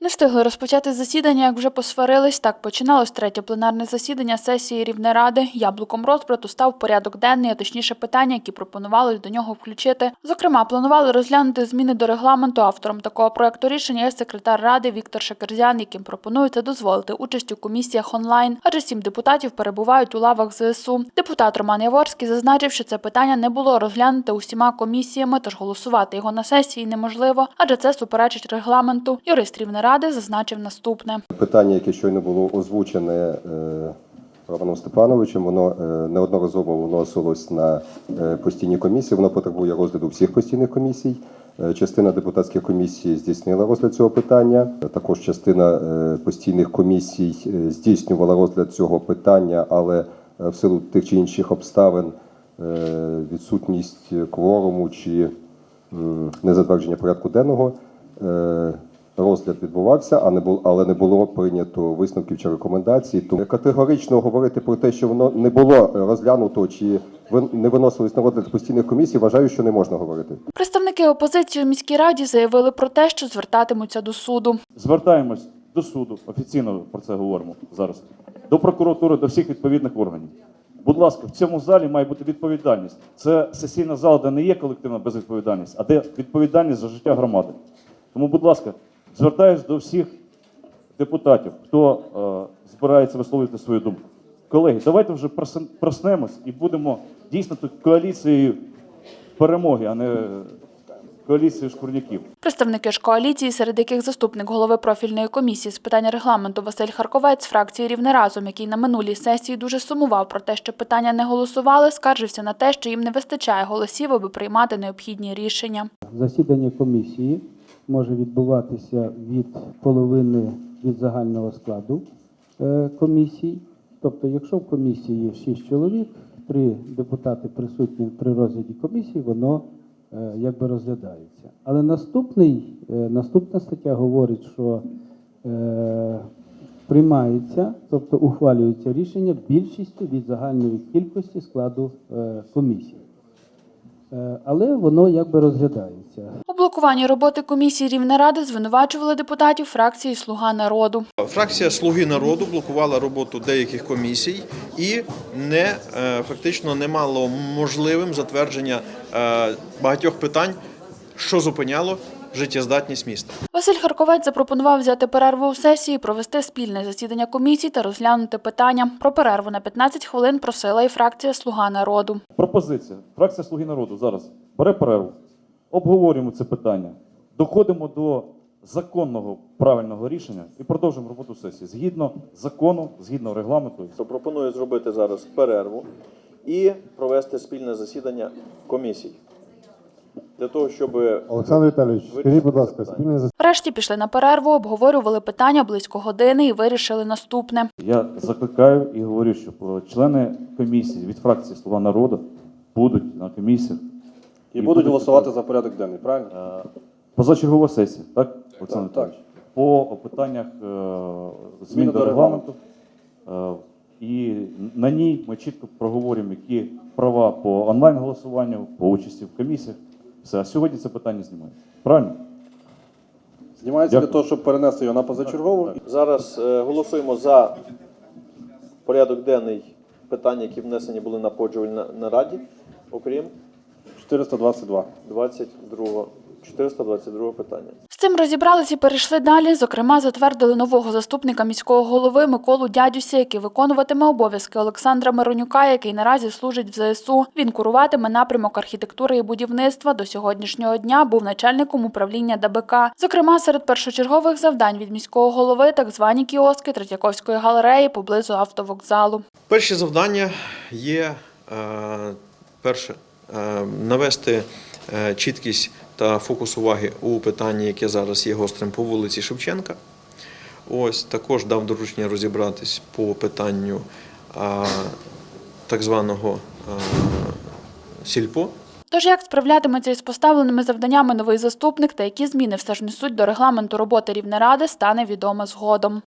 Не встигли розпочати засідання, як вже посварились. Так починалось третє пленарне засідання сесії Рівнеради. Яблуком розбрату став порядок денний, а точніше питання, які пропонували до нього включити. Зокрема, планували розглянути зміни до регламенту. Автором такого проекту рішення є секретар ради Віктор Шакерзян, яким пропонується дозволити участь у комісіях онлайн, адже сім депутатів перебувають у лавах ЗСУ. Депутат Роман Яворський зазначив, що це питання не було розглянуте усіма комісіями, тож голосувати його на сесії неможливо, адже це суперечить регламенту. Юрист Рівнеради зазначив наступне. Питання, яке щойно було озвучене е, Романом Степановичем, воно е, неодноразово вносилось на е, постійні комісії. Воно потребує розгляду всіх постійних комісій. Частина депутатських комісій здійснила розгляд цього питання. Також частина постійних комісій здійснювала розгляд цього питання, але в силу тих чи інших обставин відсутність кворуму чи незатвердження порядку денного. Розгляд відбувався, а не було, але не було прийнято висновків чи рекомендацій. Тому категорично говорити про те, що воно не було розглянуто чи ви- не виносилось на розгляд постійних комісій, вважаю, що не можна говорити. Представники опозиції у міській раді заявили про те, що звертатимуться до суду. Звертаємось до суду, офіційно про це говоримо зараз, до прокуратури, до всіх відповідних органів. Будь ласка, в цьому залі має бути відповідальність. Це сесійна зала, де не є колективна безвідповідальність, а де відповідальність за життя громади. Тому, будь ласка, звертаюсь до всіх депутатів, хто е, збирається висловлювати свою думку. Колеги, давайте вже проснемось і будемо дійсно тут коаліцією перемоги, а не коаліцією шкурняків. Представники ж коаліції, серед яких заступник голови профільної комісії з питань регламенту Василь Харковець з фракції Рівнеразом, який на минулій сесії дуже сумував про те, що питання не голосували, скаржився на те, що їм не вистачає голосів, аби приймати необхідні рішення. Засідання комісії може відбуватися від половини від загального складу е, комісій. Тобто, якщо в комісії є 6 чоловік, три депутати присутні при розгляді комісії, воно е, якби розглядається. Але наступний, е, наступна стаття говорить, що приймається, тобто ухвалюється рішення більшістю від загальної кількості складу комісії. Але воно якби розглядається. Блокуванні роботи комісії Рівнеради звинувачували депутатів фракції Слуга народу. Фракція Слуги народу блокувала роботу деяких комісій і не е, фактично не мало можливим затвердження е, багатьох питань, що зупиняло життєздатність міста. Василь Харковець запропонував взяти перерву у сесії, провести спільне засідання комісій та розглянути питання. Про перерву на 15 хвилин просила і фракція Слуга народу. Пропозиція. Фракція Слуги народу зараз бере перерву, обговорюємо це питання, доходимо до законного правильного рішення і продовжуємо роботу сесії згідно закону, згідно регламенту. То пропоную зробити зараз перерву і провести спільне засідання комісій. Для того, щоб Олександр Віталійович, скажіть, будь ласка, спільне засідання Врешті пішли на перерву, обговорювали питання близько години і вирішили наступне. Я закликаю і говорю, що члени комісії від фракції Слуга народу будуть на комісіях і будуть голосувати за порядок денний, правильно? позачергова сесія, так, Олександр Так? По питаннях е, змін до регламенту. Е, І на ній ми чітко проговоримо, які права по онлайн-голосуванню, по участі в комісіях. Все, а сьогодні це питання знімається. Правильно? Знімається Дякую. для того, щоб перенести його на позачергову. Зараз е, голосуємо за порядок денний питання, які внесені були на погоджувальній нараді, окрім 422. 22 422 питання. З цим розібралися і перейшли далі. Зокрема, затвердили нового заступника міського голови Миколу Дядюся, який виконуватиме обов'язки Олександра Миронюка, який наразі служить в ЗСУ. Він куруватиме напрямок архітектури і будівництва. До сьогоднішнього дня був начальником управління ДБК. Зокрема, серед першочергових завдань від міського голови так звані кіоски Третьяковської галереї поблизу автовокзалу. Перші завдання є е, перше навести е, чіткість та фокус уваги у питанні, яке зараз є гострим по вулиці Шевченка. Ось також дав доручення розібратись по питанню е, так званого е, сільпо. Тож як справлятиметься із поставленими завданнями новий заступник та які зміни все ж несуть до регламенту роботи Рівнеради, стане відомо згодом.